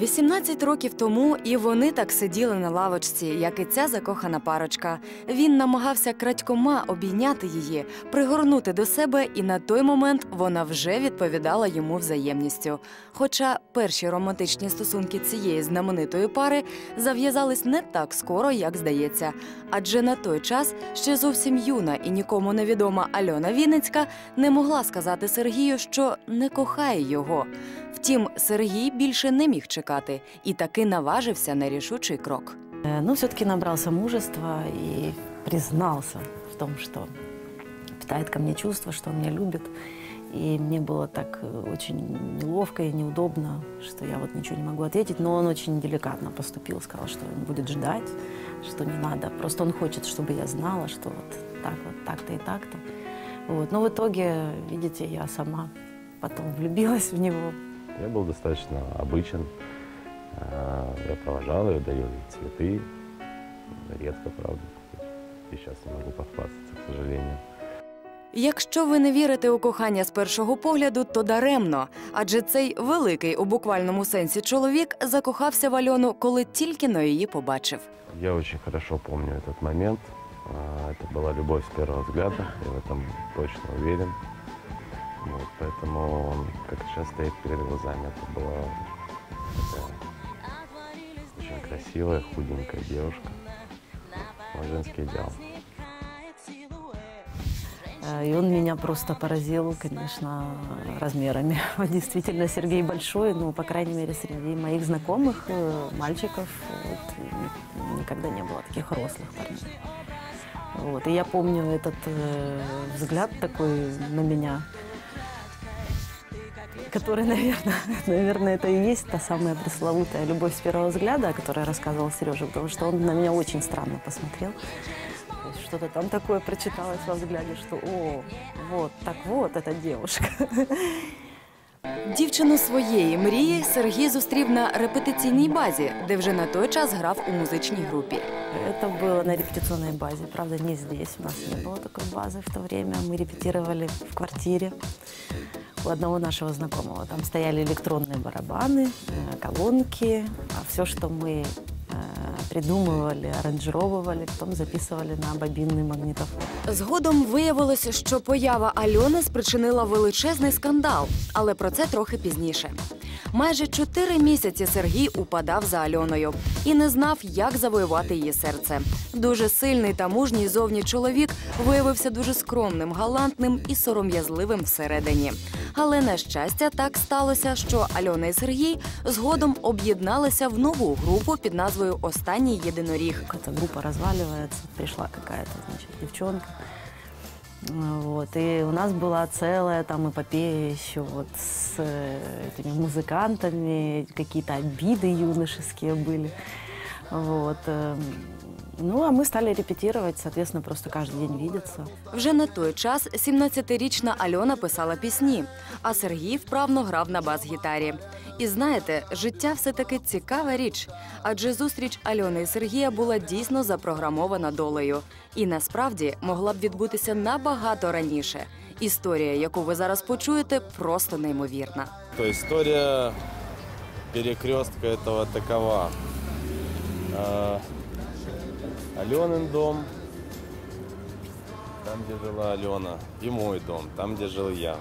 18 років тому і вони так сиділи на лавочці, як і ця закохана парочка. Він намагався крадькома обійняти її, пригорнути до себе, і на той момент вона вже відповідала йому взаємністю. Хоча перші романтичні стосунки цієї знаменитої пари зав'язались не так скоро, як здається. Адже на той час ще зовсім юна і нікому невідома Альона Вінницька не могла сказати Сергію, що не кохає його. Втім, Сергій більше не міг чекати і таки наважився на рішучий крок. Но все-таки набрался мужества и признался в том, что питает ко мне чувства, что он меня любит. И мне было так э, очень неловко и неудобно, что я вот ничего не могу ответить. Но он очень деликатно поступил, сказал, что он будет ждать, что не надо. Просто он хочет, чтобы я знала, что вот так вот, так-то и так-то. Вот. Но в итоге, видите, я сама потом влюбилась в него, Я был достаточно обычен. А, Я провожал ее, дарил ей цветы. Редко, правда. И сейчас не могу похвастаться, к сожалению. Якщо ви не вірите у кохання з першого погляду, то даремно, адже цей великий у буквальному сенсі чоловік закохався в Альону, коли тільки но її побачив. Я очень хорошо помню этот момент. А, Это была любовь с первого взгляда, я в этом точно уверен. Вот, поэтому он как сейчас стоит перед глазами. Это была такая очень красивая, худенькая девушка. Мой женский идеал. Э, И он меня просто поразил, конечно, размерами. Действительно, Сергей большой, ну, по крайней мере, среди моих знакомых э, мальчиков вот, ни- никогда не было таких рослых парней. Вот. И я помню этот э, взгляд такой на меня, который, наверное, наверное, это и есть та самая пресловутая любовь с первого взгляда, о которой рассказывал Сережа, потому что он на меня очень странно посмотрел. То есть Что-то там такое прочиталось во взгляде, что о, вот, так вот эта девушка. Дівчину своєї мрії Сергій зустрів на репетиційній базі, де вже на той час грав у музичній групі. Это было на репетиционной базе, правда, не здесь. У нас не было такой базы в то время. Мы репетировали в квартире у одного нашего знакомого. Там стояли электронные барабаны, э, колонки, а все, что мы э, придумывали, аранжировывали, потом записывали на бобинный магнитофон. Згодом виявилося, що поява Альони спричинила величезний скандал, але про це трохи пізніше. Майже чотири місяці Сергій упадав за Альоною і не знав, як завоювати її серце. Дуже сильний та мужній зовні чоловік виявився дуже скромним, галантним і сором'язливим всередині. Але на щастя, так сталося, що Альона і Сергій згодом об'єдналися в нову групу під назвою Останній єдиноріг. Эта группа разваливается, пришла какая-то, значит, девчонка. Э, Вот. И у нас была целая там эпопея еще вот с э, этими музыкантами, какие-то обиды юношеские были. Вот. эм, Ну, а мы стали репетировать, соответственно, просто каждый день видеться. Вже на той час 17-річна Альона писала пісні, а Сергій вправно грав на бас-гітарі. І знаєте, життя все таки цікава річ, адже зустріч Альони і Сергія була дійсно запрограмована долею. І насправді могла б відбутися набагато раніше. Історія, яку ви зараз почуєте, просто неймовірна. То история перекрестка этого такова. Аленин дом, там, где жила Алена, и мой дом, там, где жил я.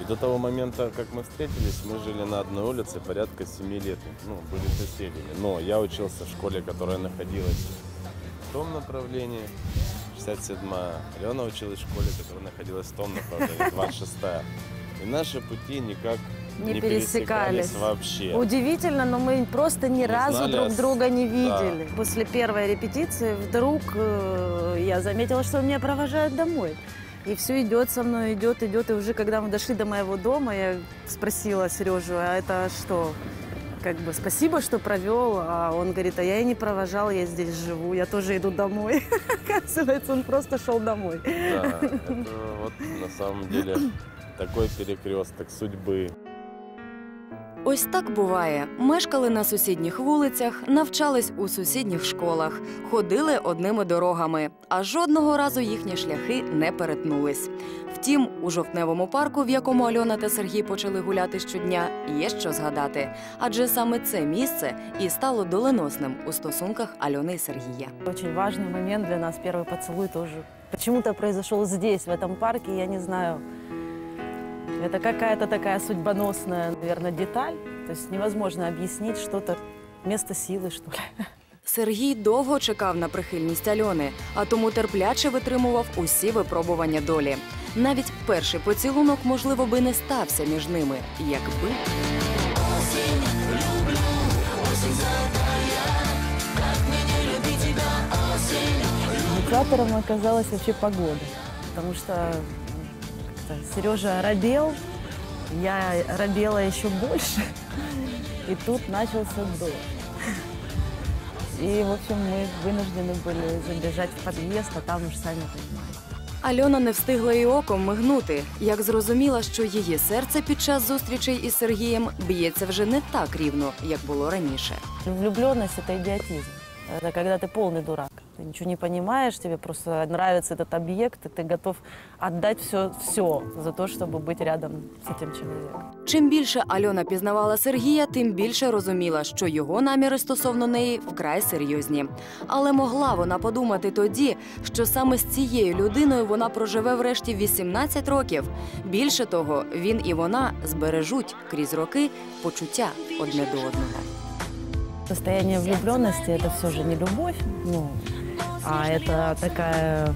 И до того момента, как мы встретились, мы жили на одной улице порядка 7 лет. Ну, были соседями. Но я учился в школе, которая находилась в том направлении, 67-я. Алена училась в школе, которая находилась в том направлении, 26-я. И наши пути никак Не не, пересекались. вообще. Удивительно, но мы просто ни Не разу знали друг друга не да. видели. После первой репетиции вдруг э, я заметила, что он меня провожает домой. И все идет со мной, идет, идет. И уже когда мы дошли до моего дома, я спросила Сережу, а это что? Как бы спасибо, что провел. А он говорит, а я и не провожал, я здесь живу, я тоже иду домой. Оказывается, он просто шел домой. Да, это вот на самом деле такой перекресток судьбы. Ось так буває. Мешкали на сусідніх вулицях, навчались у сусідніх школах, ходили одними дорогами, а жодного разу їхні шляхи не перетнулись. Втім, у жовтневому парку, в якому Альона та Сергій почали гуляти щодня, є що згадати. Адже саме це місце і стало доленосним у стосунках Альони і Сергія. Очень важный момент для нас, первый поцелуй тоже. Почему-то произошел здесь, в этом парке, я не знаю. Это какая-то такая судьбоносная, наверное, деталь. То есть невозможно объяснить что-то, место силы, что ли. Сергій довго чекав на прихильність Альони, а тому терпляче витримував усі випробування долі. Навіть перший поцілунок, можливо, би не стався між ними, якби. Инициатором оказалась вообще погода. Потому что Сережа робел, я робела еще больше. И тут начался дождь. И, в общем, мы вынуждены были забежать в подъезд, а там уж сами понимаете. Альона не встигла і оком мигнути, як зрозуміла, що її серце під час зустрічей із Сергієм б'ється вже не так рівно, як було раніше. Влюбленность – это идиотизм. Это когда ты полный дурак. Ты ничего не понимаешь, тебе просто нравится этот объект, и ты готов отдать все, все за то, чтобы быть рядом с этим человеком. Чим більше Альона пізнавала Сергія, тим більше розуміла, що його наміри стосовно неї вкрай серйозні. Але могла вона подумати тоді, що саме з цією людиною вона проживе врешті 18 років. Більше того, він і вона збережуть крізь роки почуття одне до одного. Состояние влюбленности – это все же не любовь, ну, а это такая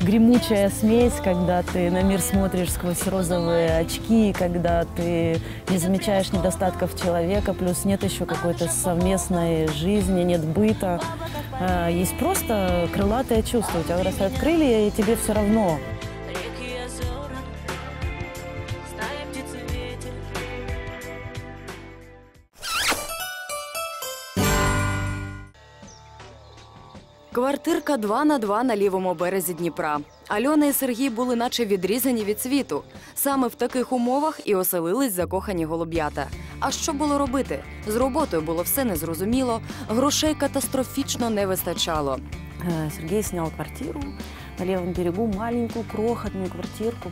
гремучая смесь, когда ты на мир смотришь сквозь розовые очки, когда ты не замечаешь недостатков человека, плюс нет еще какой-то совместной жизни, нет быта. А, Есть просто крылатое чувство. У тебя вырастают крылья, и тебе все равно. Квартирка 2 на 2 на лівому березі Дніпра. Альона і Сергій були наче відрізані від світу. Саме в таких умовах і оселились закохані голуб'ята. А що було робити? З роботою було все незрозуміло, грошей катастрофічно не вистачало. Э, Сергей снял квартиру на левом берегу, маленькую, крохотную квартирку.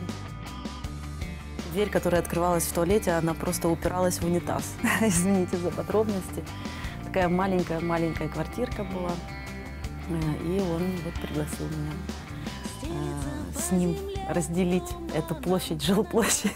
Дверь, которая открывалась в туалете, она просто упиралась в унитаз. Извините за подробности. Такая маленькая-маленькая квартирка была. Э, И он вот пригласил меня э, с ним разделить эту площадь, жилплощадь.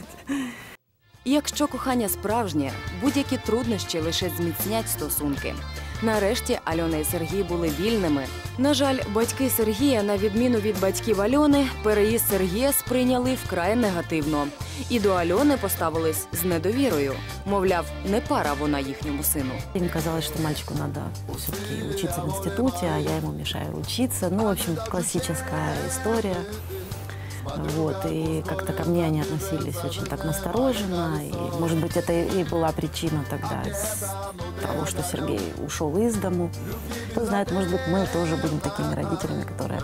І Якщо кохання справжнє, будь-які труднощі лише зміцнять стосунки. Нарешті Альона і Сергій були вільними. На жаль, батьки Сергія, на відміну від батьків Альони, переїзд Сергія сприйняли вкрай негативно. І до Альони поставились з недовірою. Мовляв, не пара вона їхньому сину. Им казалось, что мальчику надо все-таки учиться в институте, а я ему мешаю учиться. Ну, в общем, классическая история. Вот, и как-то ко мне они относились очень так настороженно. И, может быть, это и была причина тогда из того, что Сергей ушел из дому. Кто знает, может быть, мы тоже будем такими родителями, которые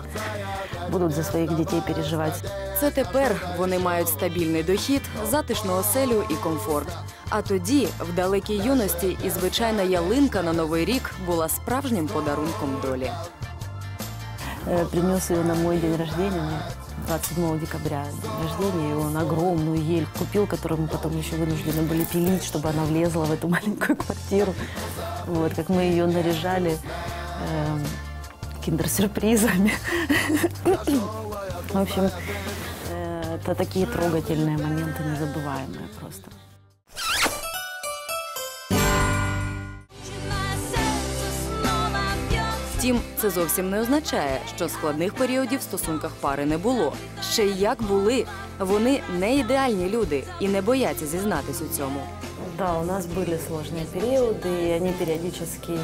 будут за своих детей переживать. Це тепер вони мають стабільний дохід, затишну оселю і комфорт. А тоді, в далекій юності, і звичайна ялинка на новий рік була справжнім подарунком долі. Э, принес ее на мой день рождения, мне 27 декабря рождения, и он огромную ель купил, которую мы потом еще вынуждены были пилить, чтобы она влезла в эту маленькую квартиру. Вот, как мы ее наряжали эм, киндер-сюрпризами. В общем, э, это такие трогательные моменты, незабываемые просто. Втім, це зовсім не означає, що складних періодів в стосунках пари не було. Ще й як були. Вони не ідеальні люди і не бояться зізнатись у цьому. Да, у нас были сложные периоды, и они периодически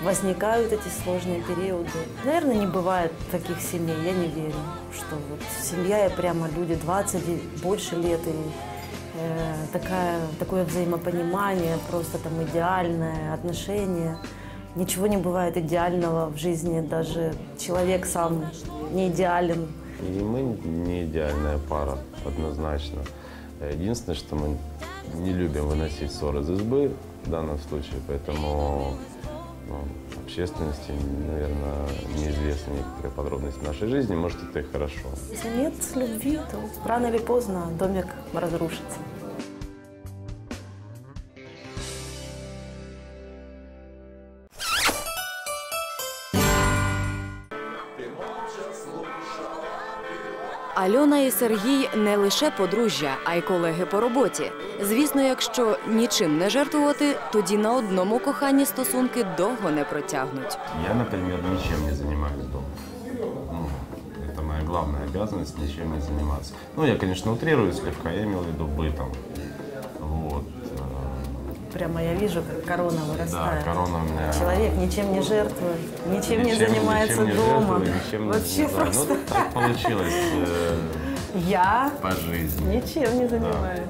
возникают, эти сложные периоды. Наверное, не бывает таких семей, я не верю, что вот семья и прямо люди 20 и больше лет, и э, такая, такое взаимопонимание, просто там идеальное отношение. Ничего не бывает идеального в жизни, даже человек сам не идеален. И мы не идеальная пара, однозначно. Единственное, что мы не любим выносить ссоры из избы в данном случае, поэтому ну, общественности, наверное, неизвестны некоторые подробности нашей жизни, может, это и хорошо. Если нет любви, то рано или поздно домик разрушится. Альона і Сергій не лише подружжя, а й колеги по роботі. Звісно, якщо нічим не жертвувати, тоді на одному коханні стосунки довго не протягнуть. Я, например, ничем не занимаюсь дома. Ну, это моя главная обязанность, ничем не заниматься. Ну, я, конечно, утрирую слегка, я имел в виду бытом. Вот. э, Прямо я вижу, как корона Да, вырастает. корона у меня... Человек ничем не жертвует, ничем, не занимается ничем не дома. жертвую, ничем Вообще не просто Ну, так получилось э, я по жизни. ничем не занимаюсь.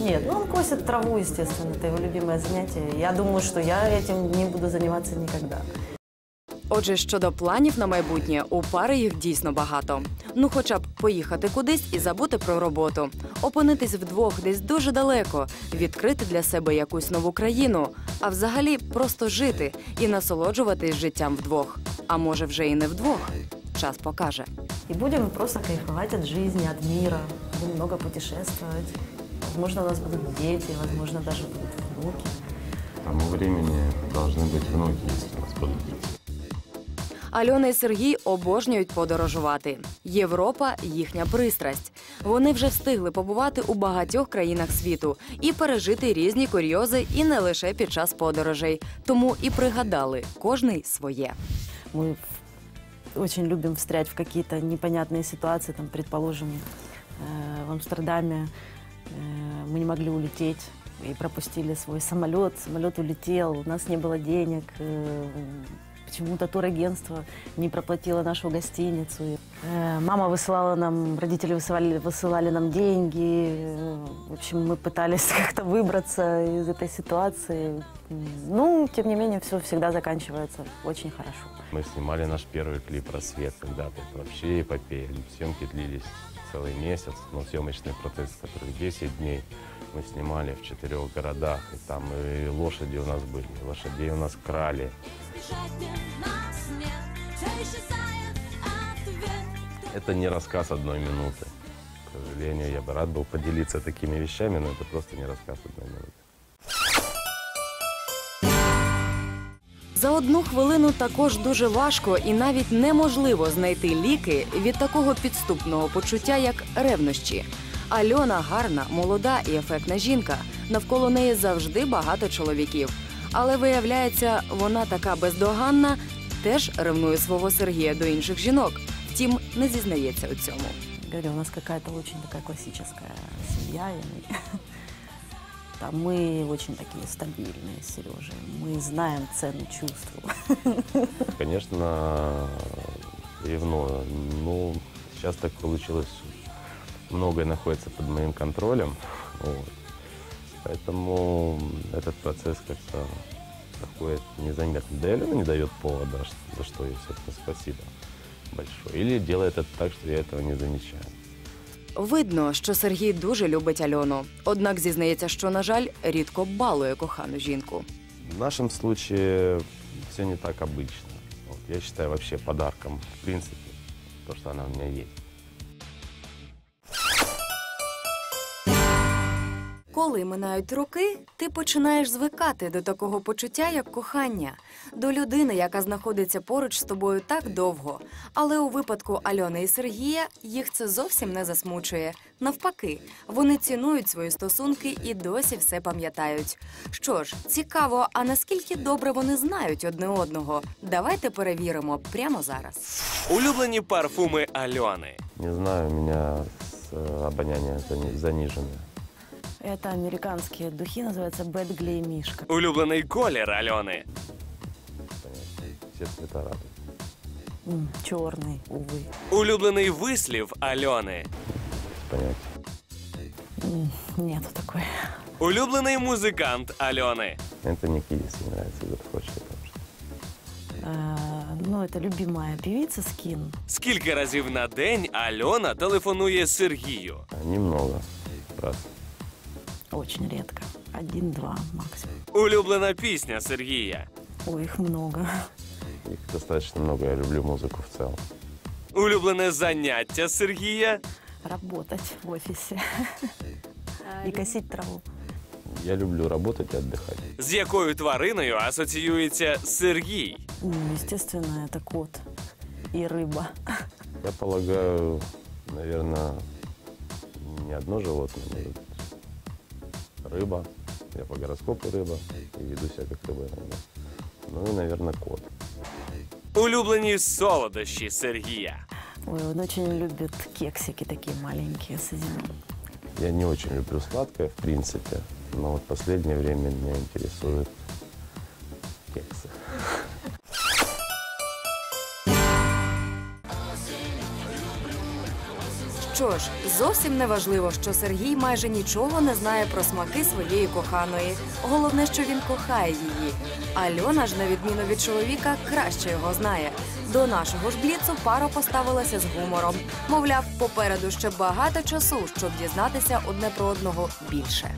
Нет, ну он косит траву, естественно, это его любимое занятие. Я думаю, что я этим не буду заниматься никогда. Отже, щодо планів на майбутнє, у пари їх дійсно багато. Ну, хоча б поїхати кудись і забути про роботу, опинитись вдвох десь дуже далеко, відкрити для себе якусь нову країну, а взагалі просто жити і насолоджуватись життям вдвох. А може, вже і не вдвох. Час покаже. И будем просто кайфовать от жизни, от мира. Будем много путешествовать. Возможно, у нас будут дети, возможно, даже будут внуки. К тому времени должны быть внуки, если у нас будут дети. Альона і Сергій обожнюють подорожувати. Європа їхня пристрасть. Вони вже встигли побувати у багатьох країнах світу і пережити різні курйози, і не лише під час подорожей. Тому і пригадали кожний своє. Мы в- очень любим встрять в какие-то непонятные ситуации. Там, предположим, э, в Амстердаме э, мы не могли улететь и пропустили свой самолет. Самолет улетел, у нас не было денег. э, Почему-то турагентство не проплатило нашу гостиницу. Э, Мама высылала нам, родители высылали, высылали нам деньги. Э, В общем, мы пытались как-то выбраться из этой ситуации. Ну, тем не менее, все всегда заканчивается очень хорошо. Мы снимали наш первый клип «Рассвет» когда-то. Это вообще эпопея. Съемки длились целый месяц, но съемочный процесс, который 10 дней, мы снимали в четырех городах. И там и лошади у нас были, и лошадей у нас крали. Это не рассказ одной минуты. К сожалению, я бы рад был поделиться такими вещами, но это просто не рассказ одной минуты. За одну хвилину також дуже важко і навіть неможливо знайти ліки від такого підступного почуття, як ревнощі. Альона гарна, молода і ефектна жінка. Навколо неї завжди багато чоловіків. Але виявляється, вона така бездоганна, теж ревнує свого Сергія до інших жінок. Втім, не зізнається у цьому. Говорю, у нас такая классическая семья. и мы- Там мы очень такие стабильные с Сережей. Мы знаем цену чувству. Конечно, ревную. Ну, сейчас так получилось, многое находится под моим контролем. Вот. Поэтому этот процесс как-то проходит незаметно. Да и Алена не дает повода, за что собственно, спасибо большое. Или делает это так, что я этого не замечаю. Видно, що Сергій дуже любить Альону. Однак зізнається, що, на жаль, рідко балує кохану жінку. В нашем случае все не так обычно. Я считаю вообще подарком, в принципе, то, что она у меня есть. Коли минають роки, ти починаєш звикати до такого почуття, як кохання, до людини, яка знаходиться поруч з тобою так довго. Але у випадку Альони і Сергія їх це зовсім не засмучує. Навпаки, вони цінують свої стосунки і досі все пам'ятають. Що ж, цікаво, а наскільки добре вони знають одне одного? Давайте перевіримо прямо зараз. Улюблені парфуми Альони. Не знаю, у меня с, э, обоняние зани- заниженное. Это американские духи, называются Bad Glay Мишка. Улюблений колір Альони. понятия. Все цвета радуют. Черный, увы. Улюблений вислів Альони. Понятия. М, Нету такой. Улюблений музикант Альони. Anthony Kiedis мне нравится, этот хочет. потому что А, Ну, это любимая певица Скин. Скільки разів на день Альона телефонує Сергію? Немного, раз. очень редко. Один-два максимум. Улюблена пісня Сергія. Ой, их много. Их достаточно много, я люблю музыку в целом. Улюблене заняття Сергія. Работать в офисе и косить траву. Я люблю работать и отдыхать. З якою твариною асоціюється Сергій? Ну, естественно, это кот и рыба. Я полагаю, наверное, не одно животное, может, рыба. Я по гороскопу рыба и веду себя как рыба иногда. Ну и, наверное, кот. Улюблені солодощі Сергія. Ой, он очень любит кексики такие маленькие с изюмом. Я не очень люблю сладкое, в принципе, но вот последнее время меня интересуют Що ж, зовсім не важливо, що Сергій майже нічого не знає про смаки своєї коханої. Головне, що він кохає її. Альона ж, на відміну від чоловіка, краще його знає. До нашого ж бліцу пара поставилася з гумором. Мовляв, попереду ще багато часу, щоб дізнатися одне про одного більше.